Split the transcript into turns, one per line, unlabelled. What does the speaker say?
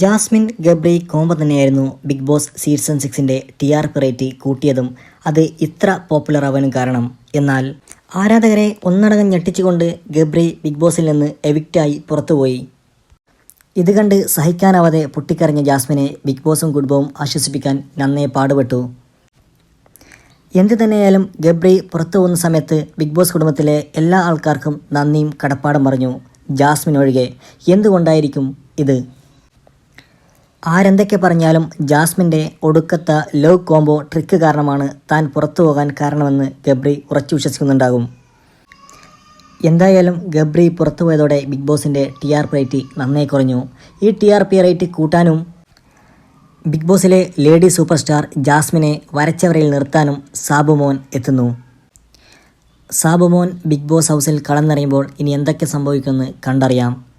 Jasmine Gabri combo തന്നെയായിരുന്നു big Boss season സിക്സിന്റെ T R P rate കൂട്ടിയതും അത് ഇത്ര പോപ്പുലർ ആവാനും കാരണം. എന്നാൽ ആരാധകരെ ഒന്നടങ്കം ഞെട്ടിച്ചുകൊണ്ട് ഗബ്രി ബിഗ് ബോസിൽ നിന്ന് എവിക്റ്റായി പുറത്തുപോയി. ഇത് കണ്ട് സഹിക്കാനാവാതെ പൊട്ടിക്കറിഞ്ഞ ജാസ്മിനെ ബിഗ് ബോസും കുടുംബവും ആശ്വസിപ്പിക്കാൻ നന്നേ പാടുപെട്ടു. എന്തു തന്നെയായാലും ഗബ്രി പുറത്തു പോകുന്ന സമയത്ത് ബിഗ് ബോസ് കുടുംബത്തിലെ എല്ലാ ആൾക്കാർക്കും നന്ദിയും കടപ്പാടും പറഞ്ഞു ജാസ്മിൻ ഒഴികെ എന്തുകൊണ്ടായിരിക്കും ഇത്? ആരെന്തൊക്കെ പറഞ്ഞാലും ജാസ്മിന്റെ ഒടുക്കത്ത ലോ കോംബോ ട്രിക്ക് കാരണമാണ് താൻ പുറത്തു പോകാൻ കാരണമെന്ന് ഗബ്രി ഉറച്ചു വിശ്വസിക്കുന്നുണ്ടാകും. എന്തായാലും ഗബ്രി പുറത്തു പോയതോടെ ബിഗ് ബോസിന്റെ ടി ആർ പി റേറ്റ് നന്നായി കുറഞ്ഞു. ഈ ടി ആർ പി റേറ്റ് കൂട്ടാനും ബിഗ് ബോസിലെ ലേഡി സൂപ്പർ സ്റ്റാർ ജാസ്മിനെ വരച്ചവരയിൽ നിർത്താനും സാബുമോൻ എത്തുന്നു. സാബുമോൻ ബിഗ് ബോസ് ഹൗസിൽ കളന്നറിയുമ്പോൾ ഇനി എന്തൊക്കെ സംഭവിക്കുമെന്ന് കണ്ടറിയാം.